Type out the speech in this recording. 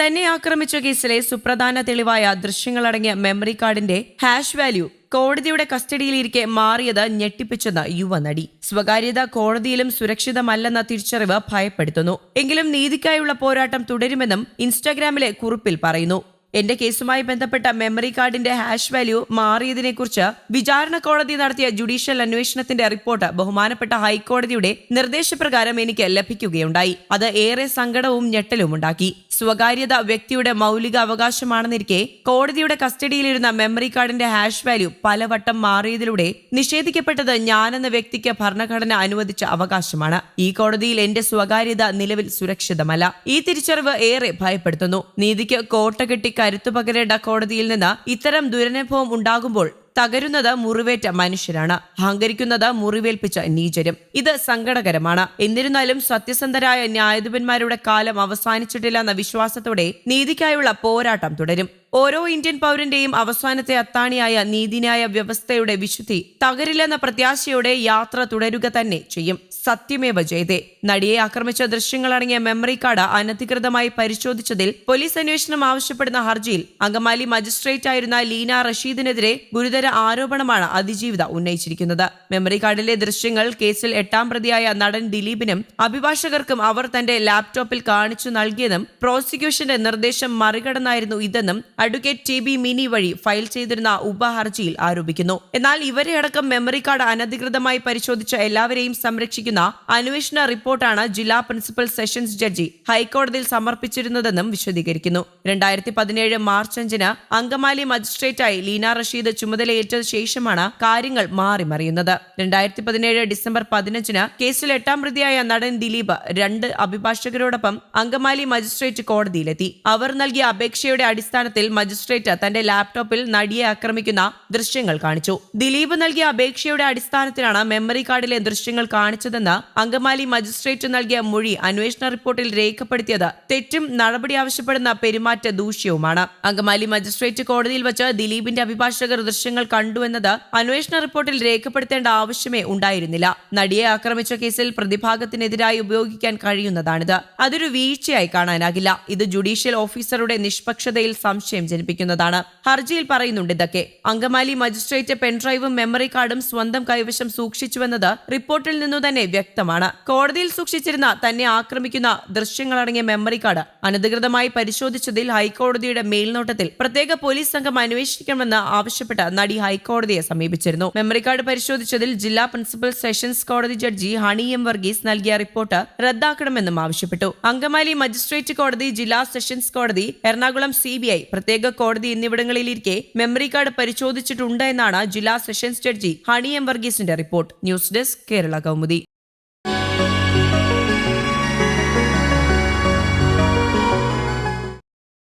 തന്നെ ആക്രമിച്ച കേസിലെ സുപ്രധാന തെളിവായ ദൃശ്യങ്ങളടങ്ങിയ മെമ്മറി കാർഡിന്റെ ഹാഷ് വാല്യൂ കോടതിയുടെ കസ്റ്റഡിയിലിരിക്കെ മാറിയത് ഞെട്ടിപ്പിച്ചെന്ന് യുവനടി സ്വകാര്യത കോടതിയിലും സുരക്ഷിതമല്ലെന്ന തിരിച്ചറിവ് ഭയപ്പെടുത്തുന്നു. എങ്കിലും നീതിക്കായുള്ള പോരാട്ടം തുടരുമെന്നും ഇൻസ്റ്റാഗ്രാമിലെ കുറിപ്പിൽ പറയുന്നു. എന്റെ കേസുമായി ബന്ധപ്പെട്ട മെമ്മറി കാർഡിന്റെ ഹാഷ് വാല്യൂ മാറിയതിനെക്കുറിച്ച് വിചാരണ കോടതി നടത്തിയ ജുഡീഷ്യൽ അന്വേഷണത്തിന്റെ റിപ്പോർട്ട് ബഹുമാനപ്പെട്ട ഹൈക്കോടതിയുടെ നിർദ്ദേശപ്രകാരം എനിക്ക് ലഭിക്കുകയുണ്ടായി. അത് ഏറെ സങ്കടവും ഞെട്ടലും ഉണ്ടാക്കി സ്വകാര്യത വ്യക്തിയുടെ മൗലിക അവകാശമാണെന്നിരിക്കെ കോടതിയുടെ കസ്റ്റഡിയിലിരുന്ന മെമ്മറി കാർഡിന്റെ ഹാഷ് വാല്യൂ പലവട്ടം മാറിയതിലൂടെ നിഷേധിക്കപ്പെട്ടത് ഞാനെന്ന വ്യക്തിക്ക് ഭരണഘടന അനുവദിച്ച അവകാശമാണ്. ഈ കോടതിയിൽ എന്റെ സ്വകാര്യത നിലവിൽ സുരക്ഷിതമല്ല. ഈ തിരിച്ചറിവ് ഏറെ ഭയപ്പെടുത്തുന്നു. നീതിക്ക് കോട്ട കെട്ടി കരുത്തു പകരേണ്ട കോടതിയിൽ നിന്ന് ഇത്തരം ദുരനുഭവം ഉണ്ടാകുമ്പോൾ തകരുന്നത് മുറിവേറ്റ മനുഷ്യരാണ്. അഹങ്കരിക്കുന്നത് മുറിവേൽപ്പിച്ച നീചരും. ഇത് സങ്കടകരമാണ്. എന്നിരുന്നാലും സത്യസന്ധരായ ന്യായാധിപന്മാരുടെ കാലം അവസാനിച്ചിട്ടില്ല എന്ന വിശ്വാസത്തോടെ നീതിക്കായുള്ള പോരാട്ടം തുടരും. ഓരോ ഇന്ത്യൻ പൗരന്റെയും അവസാനത്തെ അത്താണിയായ നീതിന്യായ വ്യവസ്ഥയുടെ വിശുദ്ധി തകരില്ലെന്ന പ്രത്യാശയോടെ യാത്ര തുടരുക തന്നെ ചെയ്യും. സത്യമേവ ജയതേ. നടിയെ ആക്രമിച്ച ദൃശ്യങ്ങളടങ്ങിയ മെമ്മറി കാർഡ് അനധികൃതമായി പരിശോധിച്ചതിൽ പോലീസ് അന്വേഷണം ആവശ്യപ്പെടുന്ന ഹർജിയിൽ അങ്കമാലി മജിസ്ട്രേറ്റ് ആയിരുന്ന ലീന റഷീദിനെതിരെ ഗുരുതര ആരോപണമാണ് അതിജീവിത ഉന്നയിച്ചിരിക്കുന്നത്. മെമ്മറി കാർഡിലെ ദൃശ്യങ്ങൾ കേസിൽ എട്ടാം പ്രതിയായ നടൻ ദിലീപിനും അഭിഭാഷകർക്കും അവർ തന്റെ ലാപ്ടോപ്പിൽ കാണിച്ചു നൽകിയതും പ്രോസിക്യൂഷന്റെ നിർദ്ദേശം മറികടന്നായിരുന്നു ഇതെന്നും അഡ്വക്കേറ്റ് ടി ബി മിനി വഴി ഫയൽ ചെയ്തിരുന്ന ഉപഹർജിയിൽ ആരോപിക്കുന്നു. എന്നാൽ ഇവരെ അടക്കം മെമ്മറി കാർഡ് അനധികൃതമായി പരിശോധിച്ച എല്ലാവരെയും സംരക്ഷിക്കുന്ന അന്വേഷണ റിപ്പോർട്ടാണ് ജില്ലാ പ്രിൻസിപ്പൽ സെഷൻസ് ജഡ്ജി ഹൈക്കോടതിയിൽ സമർപ്പിച്ചിരുന്നതെന്നും വിശദീകരിക്കുന്നു. രണ്ടായിരത്തി പതിനേഴ് മാർച്ച് അഞ്ചിന് അങ്കമാലി മജിസ്ട്രേറ്റായി ലീന റഷീദ് ചുമതലയേറ്റ ശേഷമാണ് കാര്യങ്ങൾ മാറിമറിയുന്നത്. രണ്ടായിരത്തി പതിനേഴ് ഡിസംബർ പതിനഞ്ചിന് കേസിൽ എട്ടാം പ്രതിയായ നടൻ ദിലീപ് രണ്ട് അഭിഭാഷകരോടൊപ്പം അങ്കമാലി മജിസ്ട്രേറ്റ് കോടതിയിലെത്തി. അവർ നൽകിയ അപേക്ഷയുടെ അടിസ്ഥാനത്തിൽ മജിസ്ട്രേറ്റ് തന്റെ ലാപ്ടോപ്പിൽ നടിയെ ആക്രമിക്കുന്ന ദൃശ്യങ്ങൾ കാണിച്ചു. ദിലീപ് നൽകിയ അപേക്ഷയുടെ അടിസ്ഥാനത്തിലാണ് മെമ്മറി കാർഡിലെ ദൃശ്യങ്ങൾ കാണിച്ചതെന്ന് അങ്കമാലി മജിസ്ട്രേറ്റ് നൽകിയ മൊഴി അന്വേഷണ റിപ്പോർട്ടിൽ രേഖപ്പെടുത്തിയത് തെറ്റും നടപടി ആവശ്യപ്പെടുന്ന പെരുമാറ്റ ദൂഷ്യവുമാണ്. അങ്കമാലി മജിസ്ട്രേറ്റ് കോടതിയിൽ വച്ച് ദിലീപിന്റെ അഭിഭാഷകർ ദൃശ്യങ്ങൾ കണ്ടുവെന്നത് അന്വേഷണ റിപ്പോർട്ടിൽ രേഖപ്പെടുത്തേണ്ട ആവശ്യമേ ഉണ്ടായിരുന്നില്ല. നടിയെ ആക്രമിച്ച കേസിൽ പ്രതിഭാഗത്തിനെതിരായി ഉപയോഗിക്കാൻ കഴിയുന്നതാണിത്. അതൊരു വീഴ്ചയായി കാണാനാകില്ല. ഇത് ജുഡീഷ്യൽ ഓഫീസറുടെ നിഷ്പക്ഷതയിൽ സംശയം ജനിപ്പിക്കുന്നതാണ്. ഹർജിയിൽ പറയുന്നുണ്ട് ഇതൊക്കെ. അങ്കമാലി മജിസ്ട്രേറ്റ് പെൻഡ്രൈവും മെമ്മറി കാർഡും സ്വന്തം കൈവശം സൂക്ഷിച്ചുവെന്നത് റിപ്പോർട്ടിൽ നിന്നു തന്നെ വ്യക്തമാണ്. കോടതിയിൽ സൂക്ഷിച്ചിരുന്ന തന്നെ ആക്രമിക്കുന്ന ദൃശ്യങ്ങളടങ്ങിയ മെമ്മറി കാർഡ് അനധികൃതമായി പരിശോധിച്ചതിൽ ഹൈക്കോടതിയുടെ മേൽനോട്ടത്തിൽ പ്രത്യേക പോലീസ് സംഘം അന്വേഷിക്കണമെന്ന് ആവശ്യപ്പെട്ട് നടി ഹൈക്കോടതിയെ സമീപിച്ചിരുന്നു. മെമ്മറി കാർഡ് പരിശോധിച്ചതിൽ ജില്ലാ പ്രിൻസിപ്പൽ സെഷൻസ് കോടതി ജഡ്ജി ഹണി എം വർഗീസ് നൽകിയ റിപ്പോർട്ട് റദ്ദാക്കണമെന്നും ആവശ്യപ്പെട്ടു. അങ്കമാലി മജിസ്ട്രേറ്റ് കോടതി ജില്ലാ സെഷൻസ് കോടതി എറണാകുളം സി പ്രത്യേക കോടതി എന്നിവിടങ്ങളിലിരിക്കെ മെമ്മറി കാർഡ് പരിശോധിച്ചിട്ടുണ്ട് എന്നാണ് ജില്ലാ സെഷൻസ് ജഡ്ജി ഹണി എം വർഗീസിന്റെ report news desk Kerala Kaumudi.